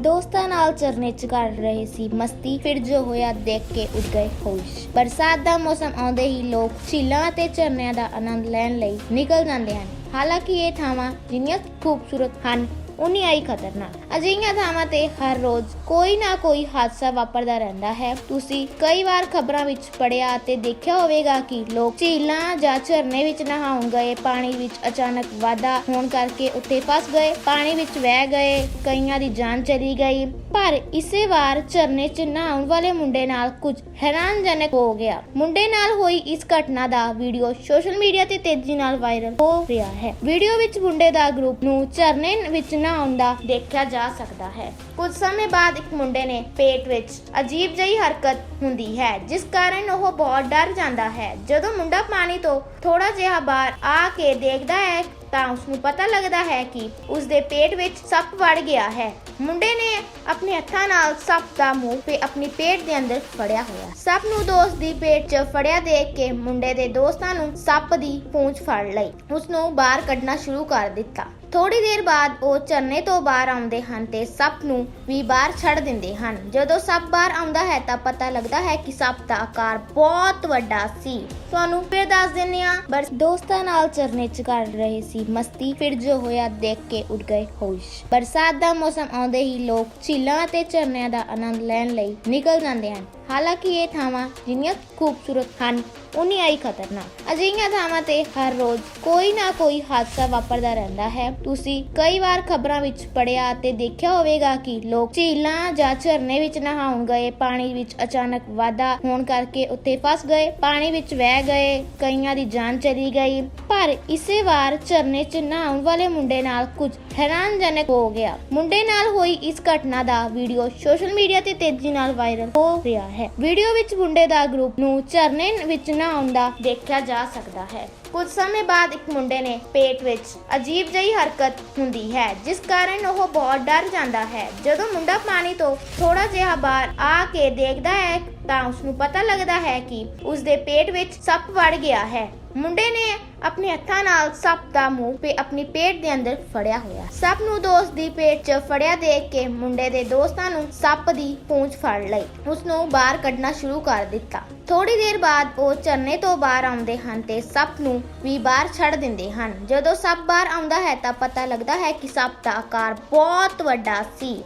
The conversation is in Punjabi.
ਦੋਸਤਾਂ ਨਾਲ ਚਰਨੇ ਚ ਕਰ ਰਹੇ ਸੀ, ਮਸਤੀ ਫਿਰ ਜੋ ਹੋਇਆ ਦੇਖ ਕੇ ਉੱਡ ਗਏ ਹੋਸ਼। ਬਰਸਾਤ ਦਾ ਮੌਸਮ ਆਉਂਦੇ ਹੀ ਲੋਕ ਝੀਲਾਂ ਅਤੇ ਝਰਨਿਆਂ ਦਾ ਆਨੰਦ ਲੈਣ ਲਈ ਨਿਕਲ ਜਾਂਦੇ ਹਨ। ਹਾਲਾਂਕਿ ਇਹ ਥਾਵਾਂ ਜਿੰਨੀਆਂ ਖੂਬਸੂਰਤ ਹਨ ਉਨੀਆਂ ਹੀ ਖਤਰਨਾਕ। ਅਜਿਹੀਆਂ ਥਾਵਾਂ ਤੇ ਹਰ ਰੋਜ਼ ਕੋਈ ਨਾ ਕੋਈ ਹਾਦਸਾ ਵਾਪਰਦਾ ਰਹਿੰਦਾ ਹੈ। ਤੁਸੀਂ ਕਈ ਵਾਰ ਖਬਰਾਂ ਵਿੱਚ ਪੜਿਆ ਅਤੇ ਦੇਖਿਆ ਹੋਵੇਗਾ ਕਿ ਲੋਕ ਝੀਲਾਂ ਜਾਂ ਝਰਨੇ ਵਿੱਚ ਨਹਾਉਣ ਗਏ, ਪਾਣੀ ਵਿੱਚ ਅਚਾਨਕ ਵਾਧਾ ਹੋਣ ਕਰਕੇ ਉੱਥੇ ਫਸ ਗਏ, ਪਾਣੀ ਵਿੱਚ ਵਹਿ ਗਏ, ਕਈਆਂ ਦੀ ਜਾਨ ਚਲੀ ਗਈ। ਪਰ ਇਸੇ ਵਾਰ ਝਰਨੇ 'ਚ ਨਹਾਉਣ ਵਾਲੇ ਮੁੰਡੇ ਨਾਲ ਕੁਝ ਹੈਰਾਨਜਨਕ ਹੋ ਗਿਆ। ਮੁੰਡੇ ਨਾਲ ਹੋਈ ਇਸ ਘਟਨਾ ਦਾ ਵੀਡੀਓ ਸੋਸ਼ਲ ਮੀਡੀਆ ਤੇ ਤੇਜ਼ੀ ਨਾਲ ਵਾਇਰਲ ਹੋ ਰਿਹਾ ਹੈ। ਵੀਡੀਓ ਵਿੱਚ ਮੁੰਡੇ ਦਾ ਗਰੁੱਪ ਨੂੰ ਝਰਨੇ ਵਿੱਚ ਨਹਾਉਣ ਦਾ ਦੇਖਿਆ ਜਾ ਸਕਦਾ ਹੈ। ਕੁਝ ਸਮੇਂ ਬਾਅਦ ਇੱਕ ਮੁੰਡੇ ਨੇ ਪੇਟ ਵਿੱਚ ਅਜੀਬ ਜਿਹੀ ਹਰਕਤ ਹੁੰਦੀ ਹੈ, ਜਿਸ ਕਾਰਨ ਉਹ ਬਹੁਤ ਡਰ ਜਾਂਦਾ ਹੈ। ਜਦੋਂ ਮੁੰਡਾ ਪਾਣੀ ਤੋਂ ਥੋੜਾ ਜਿਹਾ ਬਾਹਰ ਆ ਕੇ ਦੇਖਦਾ ਹੈ ਤਾਂ ਉਸ ਨੂੰ ਪਤਾ ਲੱਗਦਾ ਹੈ ਕਿ ਉਸ ਦੇ ਪੇਟ ਵਿੱਚ ਸੱਪ ਵੜ ਗਿਆ ਹੈ। ਮੁੰਡੇ ਨੇ ਆਪਣੇ ਹੱਥਾਂ ਨਾਲ ਸੱਪ ਦਾ ਮੂੰਹ ਤੇ ਆਪਣੀ ਪੇਟ ਦੇ ਅੰਦਰ ਫੜਿਆ ਹੋਇਆ। ਸੱਪ ਨੂੰ ਦੋਸਤ ਦੀ ਪੇਟ 'ਚ ਫੜਿਆ ਦੇਖ ਕੇ ਮੁੰਡੇ ਦੇ ਦੋਸਤਾਂ ਨੂੰ ਸੱਪ ਦੀ ਪੂੰਛ ਫੜ ਲਈ। ਉਸ ਨੂੰ ਬਾਹਰ ਕੱਢਣਾ ਸ਼ੁਰੂ ਕਰ ਦਿੱਤਾ। ਥੋੜੀ ਦੇਰ ਬਾਅਦ ਉਹ ਝਰਨੇ ਤੋਂ ਬਾਹਰ ਆਉਂਦੇ ਹਨ ਤੇ ਸੱਪ ਨੂੰ ਵੀ ਬਾਹਰ ਛੱਡ ਦਿੰਦੇ ਹਨ। ਜਦੋਂ ਸੱਪ ਬਾਹਰ ਆਉਂਦਾ ਹੈ ਤਾਂ ਪਤਾ ਲੱਗਦਾ ਹੈ ਕਿ ਸੱਪ ਦਾ ਆਕਾਰ ਬਹੁਤ ਵੱਡਾ ਸੀ। ਤੁਹਾਨੂੰ ਫਿਰ ਦੱਸ ਦਿੰਨੇ ਆ ਬਸ ਦੋਸਤਾਂ ਨਾਲ ਝਰਨੇ ਚ ਕਰ ਰਹੇ ਸੀ। ਮਸਤੀ ਫਿਰ ਜੋ ਹੋਇਆ ਦੇਖ ਕੇ ਉੱਡ ਗਏ ਹੋਸ਼। ਬਰਸਾਤ ਦਾ ਮੌਸਮ ਆਉਂਦੇ ਹੀ ਲੋਕ ਝੀਲਾਂ ਅਤੇ ਝਰਨਿਆਂ ਦਾ ਆਨੰਦ ਲੈਣ ਲਈ ਨਿਕਲ ਜਾਂਦੇ ਹਨ। ਹਾਲਾਂਕਿ ਇਹ ਥਾਵਾਂ ਜਿੰਨੀਆਂ ਖੂਬਸੂਰਤ ਹਨ ਉਨੀਆਂ ਹੀ ਖਤਰਨਾਕ। ਅਜਿਹੀਆਂ ਥਾਵਾਂ ਤੇ ਹਰ ਰੋਜ਼ ਕੋਈ ਨਾ ਕੋਈ ਹਾਦਸਾ ਵਾਪਰਦਾ ਰਹਿੰਦਾ ਹੈ। ਤੁਸੀਂ ਕਈ ਵਾਰ ਖਬਰਾਂ ਵਿੱਚ ਪੜਿਆ ਅਤੇ ਦੇਖਿਆ ਹੋਵੇਗਾ ਕਿ ਲੋਕ ਝੀਲਾਂ ਜਾਂ ਝਰਨੇ ਵਿੱਚ ਨਹਾਉਣ ਗਏ, ਪਾਣੀ ਵਿੱਚ ਅਚਾਨਕ ਵਾਧਾ ਹੋਣ ਕਰਕੇ ਉੱਥੇ ਫਸ ਗਏ, ਪਾਣੀ ਵਿੱਚ ਵਹਿ ਗਏ, ਕਈਆਂ ਦੀ ਜਾਨ ਚਲੀ ਗਈ। ਪਰ ਇਸੇ ਵਾਰ ਝਰਨੇ 'ਚ ਨਹਾਉਣ ਵਾਲੇ ਮੁੰਡੇ ਨਾਲ ਕੁਝ ਹੈਰਾਨਜਨਕ ਹੋ ਗਿਆ। ਮੁੰਡੇ ਨਾਲ ਹੋਈ ਇਸ ਘਟਨਾ ਦਾ ਵੀਡੀਓ ਸੋਸ਼ਲ ਮੀਡੀਆ ਤੇ ਤੇਜ਼ੀ ਨਾਲ ਵਾਇਰਲ ਹੋ ਰਿਹਾ ਹੈ। ਵੀਡੀਓ ਵਿੱਚ ਮੁੰਡੇ ਦਾ ਗਰੁੱਪ ਨੂੰ ਝਰਨੇ ਵਿੱਚ ਨਹਾਉਣ ਦਾ ਦੇਖਿਆ ਜਾ ਸਕਦਾ ਹੈ। ਕੁਝ ਸਮੇਂ ਬਾਅਦ ਇੱਕ ਮੁੰਡੇ ਨੇ ਪੇਟ ਵਿੱਚ ਅਜੀਬ ਜਿਹੀ ਹਰਕਤ ਹੁੰਦੀ ਹੈ, ਜਿਸ ਕਾਰਨ ਉਹ ਬਹੁਤ ਡਰ ਜਾਂਦਾ ਹੈ। ਜਦੋਂ ਮੁੰਡਾ ਪਾਣੀ ਤੋਂ ਥੋੜਾ ਜਿਹਾ ਬਾਹਰ ਆ ਕੇ ਦੇਖਦਾ ਹੈ, ਤਾਂ ਉਸ ਨੂੰ ਪਤਾ ਲੱਗਦਾ ਹੈ ਕਿ ਉਸ ਦੇ ਪੇਟ ਵਿੱਚ ਸੱਪ ਵੜ ਗਿਆ ਹੈ। ਮੁੰਡੇ ਨੇ ਆਪਣੇ ਹੱਥਾਂ ਨਾਲ ਸੱਪ ਦਾ ਮੂੰਹ ਤੇ ਆਪਣੀ ਪੇਟ ਦੇ ਅੰਦਰ ਫੜਿਆ ਹੋਇਆ। ਸੱਪ ਨੂੰ ਦੋਸਤ ਦੀ ਪੇਟ 'ਚ ਫੜਿਆ ਦੇਖ ਕੇ ਮੁੰਡੇ ਦੇ ਦੋਸਤਾਂ ਨੂੰ ਸੱਪ ਦੀ ਪੂੰਛ ਫੜ ਲਈ। ਉਸ ਨੂੰ ਬਾਹਰ ਕੱਢਣਾ ਸ਼ੁਰੂ ਕਰ ਦਿੱਤਾ। ਥੋੜੀ ਦੇਰ ਬਾਅਦ ਉਹ ਚਰਨੇ ਤੋਂ ਬਾਹਰ ਆਉਂਦੇ ਹਨ ਤੇ ਸੱਪ ਨੂੰ ਨੂੰ ਵੀ ਬਾਹਰ ਛੱਡ ਦਿੰਦੇ ਹਨ। ਜਦੋਂ ਸੱਪ ਬਾਹਰ ਆਉਂਦਾ ਹੈ ਤਾਂ ਪਤਾ ਲੱਗਦਾ ਹੈ ਕਿ ਸੱਪ ਦਾ ਆਕਾਰ ਬਹੁਤ ਵੱਡਾ ਸੀ।